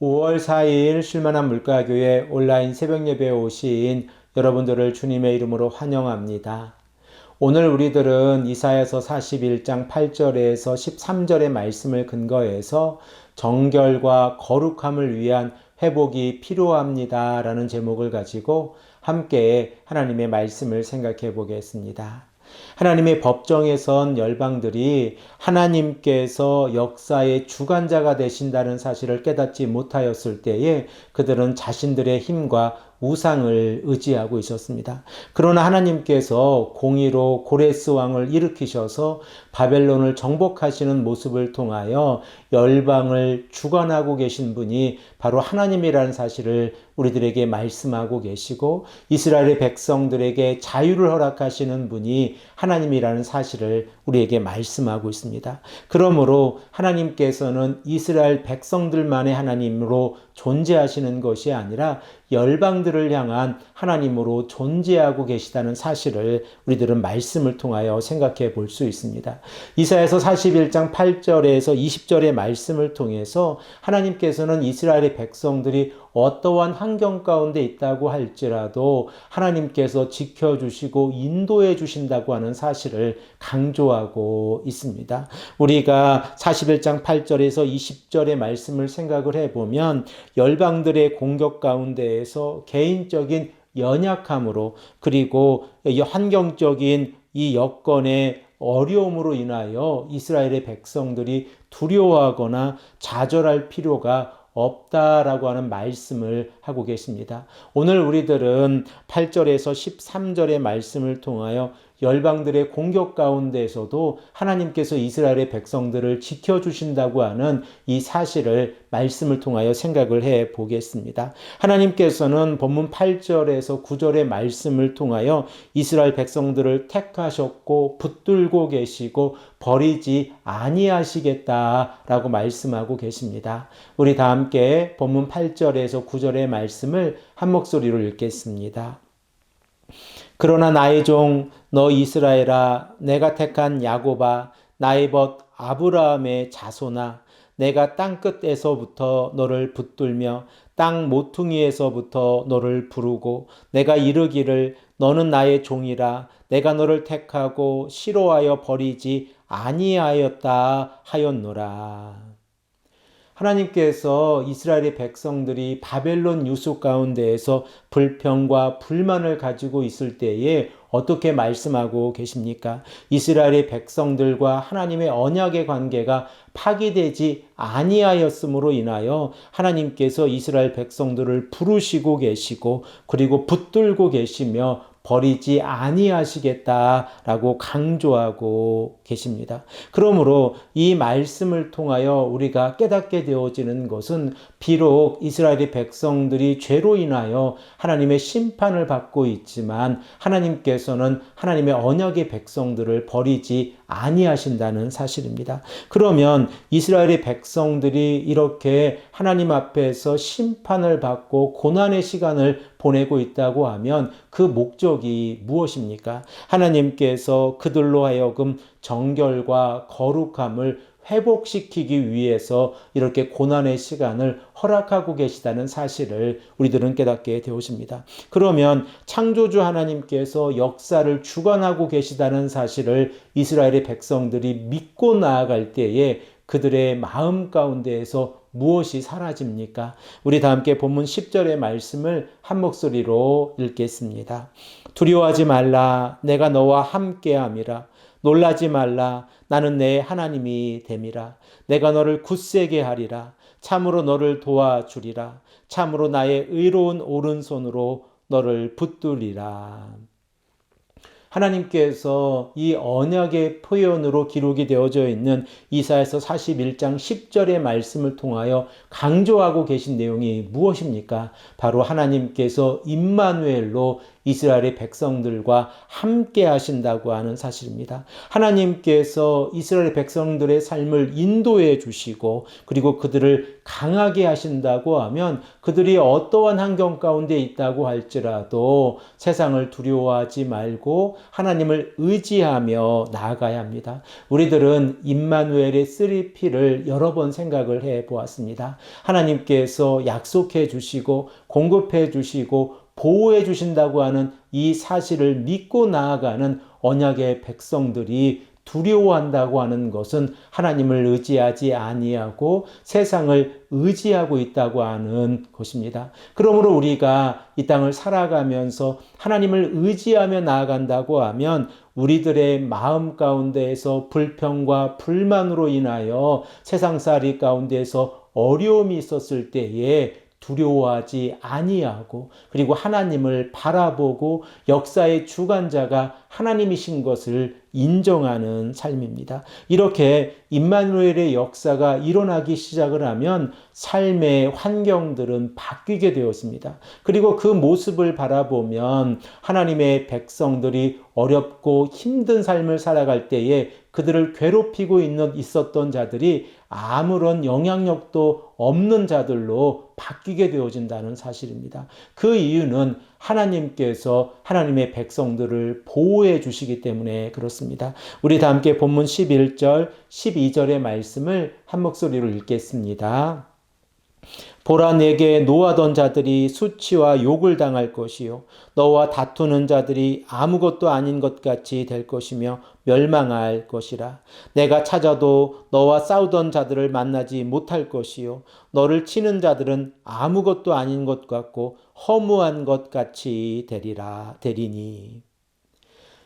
5월 4일 쉴만한 물가교회 온라인 새벽 예배에 오신 여러분들을 주님의 이름으로 환영합니다. 오늘 우리들은 이사야서 41장 8절에서 13절의 말씀을 근거해서 정결과 거룩함을 위한 회복이 필요합니다 라는 제목을 가지고 함께 하나님의 말씀을 생각해 보겠습니다. 하나님의 법정에선 열방들이 하나님께서 역사의 주관자가 되신다는 사실을 깨닫지 못하였을 때에 그들은 자신들의 힘과 우상을 의지하고 있었습니다. 그러나 하나님께서 공의로 고레스 왕을 일으키셔서 바벨론을 정복하시는 모습을 통하여 열방을 주관하고 계신 분이 바로 하나님이라는 사실을 우리들에게 말씀하고 계시고 이스라엘의 백성들에게 자유를 허락하시는 분이 하나님이라는 사실을 우리에게 말씀하고 있습니다. 그러므로 하나님께서는 이스라엘 백성들만의 하나님으로 존재하시는 것이 아니라 열방들을 향한 하나님으로 존재하고 계시다는 사실을 우리들은 말씀을 통하여 생각해 볼 수 있습니다. 이사에서 41장 8절에서 20절의 말씀을 통해서 하나님께서는 이스라엘의 백성들이 어떠한 환경 가운데 있다고 할지라도 하나님께서 지켜주시고 인도해 주신다고 하는 사실을 강조하고 있습니다. 우리가 41장 8절에서 20절의 말씀을 생각을 해보면 열방들의 공격 가운데에서 개인적인 연약함으로 그리고 환경적인 이 여건의 어려움으로 인하여 이스라엘의 백성들이 두려워하거나 좌절할 필요가 없다라고 하는 말씀을 하고 계십니다. 오늘 우리들은 8절에서 13절의 말씀을 통하여 열방들의 공격 가운데에서도 하나님께서 이스라엘의 백성들을 지켜주신다고 하는 이 사실을 말씀을 통하여 생각을 해 보겠습니다. 하나님께서는 본문 8절에서 9절의 말씀을 통하여 이스라엘 백성들을 택하셨고 붙들고 계시고 버리지 아니하시겠다라고 말씀하고 계십니다. 우리 다 함께 본문 8절에서 9절의 말씀을 한 목소리로 읽겠습니다. 그러나 나의 종 너 이스라엘아 내가 택한 야고바 나의 벗 아브라함의 자손아 내가 땅 끝에서부터 너를 붙들며 땅 모퉁이에서부터 너를 부르고 내가 이르기를 너는 나의 종이라 내가 너를 택하고 싫어하여 버리지 아니하였다 하였노라. 하나님께서 이스라엘의 백성들이 바벨론 유수 가운데에서 불평과 불만을 가지고 있을 때에 어떻게 말씀하고 계십니까? 이스라엘의 백성들과 하나님의 언약의 관계가 파기되지 아니하였으므로 인하여 하나님께서 이스라엘 백성들을 부르시고 계시고 그리고 붙들고 계시며 버리지 아니하시겠다라고 강조하고 계십니다. 그러므로 이 말씀을 통하여 우리가 깨닫게 되어지는 것은 비록 이스라엘의 백성들이 죄로 인하여 하나님의 심판을 받고 있지만 하나님께서는 하나님의 언약의 백성들을 버리지 아니하신다는 사실입니다. 그러면 이스라엘의 백성들이 이렇게 하나님 앞에서 심판을 받고 고난의 시간을 보내고 있다고 하면 그 목적이 무엇입니까? 하나님께서 그들로 하여금 정결과 거룩함을 회복시키기 위해서 이렇게 고난의 시간을 허락하고 계시다는 사실을 우리들은 깨닫게 되었습니다. 그러면 창조주 하나님께서 역사를 주관하고 계시다는 사실을 이스라엘의 백성들이 믿고 나아갈 때에 그들의 마음 가운데에서 무엇이 사라집니까? 우리 다 함께 본문 10절의 말씀을 한 목소리로 읽겠습니다. 두려워하지 말라. 내가 너와 함께 함이라. 놀라지 말라. 나는 내 하나님이 됨이라. 내가 너를 굳세게 하리라. 참으로 너를 도와주리라. 참으로 나의 의로운 오른손으로 너를 붙들리라. 하나님께서 이 언약의 표현으로 기록이 되어져 있는 이사에서 41장 10절의 말씀을 통하여 강조하고 계신 내용이 무엇입니까? 바로 하나님께서 임마누엘로 이스라엘의 백성들과 함께 하신다고 하는 사실입니다. 하나님께서 이스라엘 백성들의 삶을 인도해 주시고 그리고 그들을 강하게 하신다고 하면 그들이 어떠한 환경 가운데 있다고 할지라도 세상을 두려워하지 말고 하나님을 의지하며 나아가야 합니다. 우리들은 임마누엘의 3P를 여러 번 생각을 해 보았습니다. 하나님께서 약속해 주시고 공급해 주시고 보호해 주신다고 하는 이 사실을 믿고 나아가는 언약의 백성들이 두려워한다고 하는 것은 하나님을 의지하지 아니하고 세상을 의지하고 있다고 하는 것입니다. 그러므로 우리가 이 땅을 살아가면서 하나님을 의지하며 나아간다고 하면 우리들의 마음 가운데에서 불평과 불만으로 인하여 세상살이 가운데에서 어려움이 있었을 때에 두려워하지 아니하고 그리고 하나님을 바라보고 역사의 주관자가 하나님이신 것을 인정하는 삶입니다. 이렇게 임마누엘의 역사가 일어나기 시작을 하면 삶의 환경들은 바뀌게 되었습니다. 그리고 그 모습을 바라보면 하나님의 백성들이 어렵고 힘든 삶을 살아갈 때에 그들을 괴롭히고 있는 있었던 자들이 아무런 영향력도 없는 자들로 바뀌게 되어진다는 사실입니다. 그 이유는 하나님께서 하나님의 백성들을 보호해 주시기 때문에 그렇습니다. 우리 다 함께 본문 11절, 12절의 말씀을 한 목소리로 읽겠습니다. 보라 내게 노하던 자들이 수치와 욕을 당할 것이요. 너와 다투는 자들이 아무것도 아닌 것 같이 될 것이며 멸망할 것이라. 내가 찾아도 너와 싸우던 자들을 만나지 못할 것이요. 너를 치는 자들은 아무것도 아닌 것 같고 허무한 것 같이 되리라 되리니.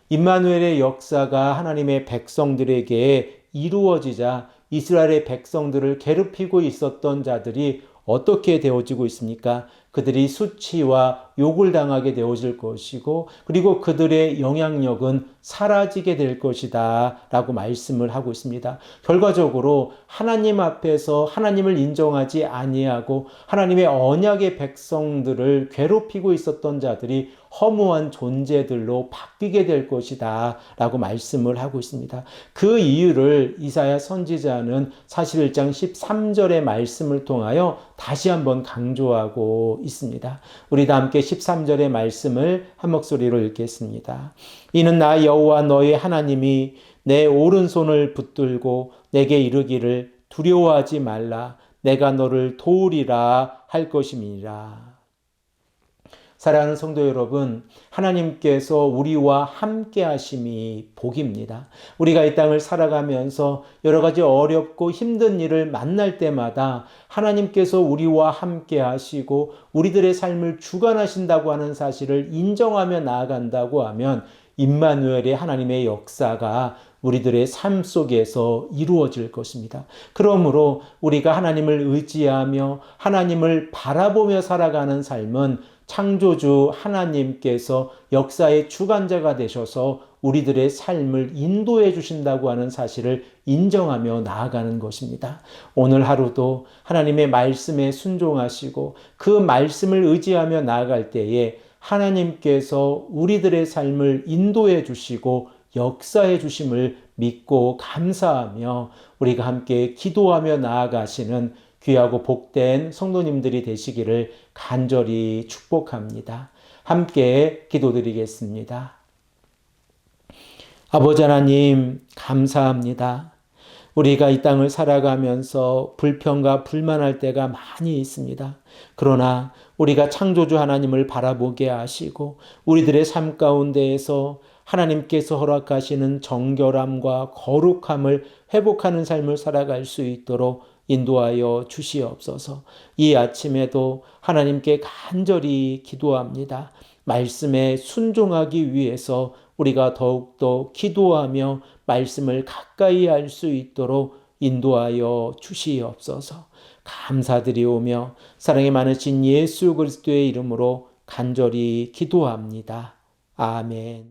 임마누엘의 역사가 하나님의 백성들에게 이루어지자 이스라엘의 백성들을 괴롭히고 있었던 자들이 어떻게 되어지고 있습니까? 그들이 수치와 욕을 당하게 되어질 것이고 그리고 그들의 영향력은 사라지게 될 것이다 라고 말씀을 하고 있습니다. 결과적으로 하나님 앞에서 하나님을 인정하지 아니하고 하나님의 언약의 백성들을 괴롭히고 있었던 자들이 허무한 존재들로 바뀌게 될 것이다 라고 말씀을 하고 있습니다. 그 이유를 이사야 선지자는 사실 1장 13절의 말씀을 통하여 다시 한번 강조하고 있습니다. 우리 다 함께 13절의 말씀을 한 목소리로 읽겠습니다. 이는 나 여호와 너의 하나님이 내 오른손을 붙들고 내게 이르기를 두려워하지 말라 내가 너를 도우리라 할 것임이니라. 사랑하는 성도 여러분, 하나님께서 우리와 함께 하심이 복입니다. 우리가 이 땅을 살아가면서 여러 가지 어렵고 힘든 일을 만날 때마다 하나님께서 우리와 함께 하시고 우리들의 삶을 주관하신다고 하는 사실을 인정하며 나아간다고 하면 임마누엘의 하나님의 역사가 우리들의 삶 속에서 이루어질 것입니다. 그러므로 우리가 하나님을 의지하며 하나님을 바라보며 살아가는 삶은 창조주 하나님께서 역사의 주관자가 되셔서 우리들의 삶을 인도해 주신다고 하는 사실을 인정하며 나아가는 것입니다. 오늘 하루도 하나님의 말씀에 순종하시고 그 말씀을 의지하며 나아갈 때에 하나님께서 우리들의 삶을 인도해 주시고 역사해 주심을 믿고 감사하며 우리가 함께 기도하며 나아가시는 귀하고 복된 성도님들이 되시기를 간절히 축복합니다. 함께 기도드리겠습니다. 아버지 하나님, 감사합니다. 우리가 이 땅을 살아가면서 불평과 불만할 때가 많이 있습니다. 그러나 우리가 창조주 하나님을 바라보게 하시고 우리들의 삶 가운데에서 하나님께서 허락하시는 정결함과 거룩함을 회복하는 삶을 살아갈 수 있도록 인도하여 주시옵소서. 이 아침에도 하나님께 간절히 기도합니다. 말씀에 순종하기 위해서 우리가 더욱더 기도하며 말씀을 가까이 할 수 있도록 인도하여 주시옵소서. 감사드리오며 사랑이 많으신 예수 그리스도의 이름으로 간절히 기도합니다. 아멘.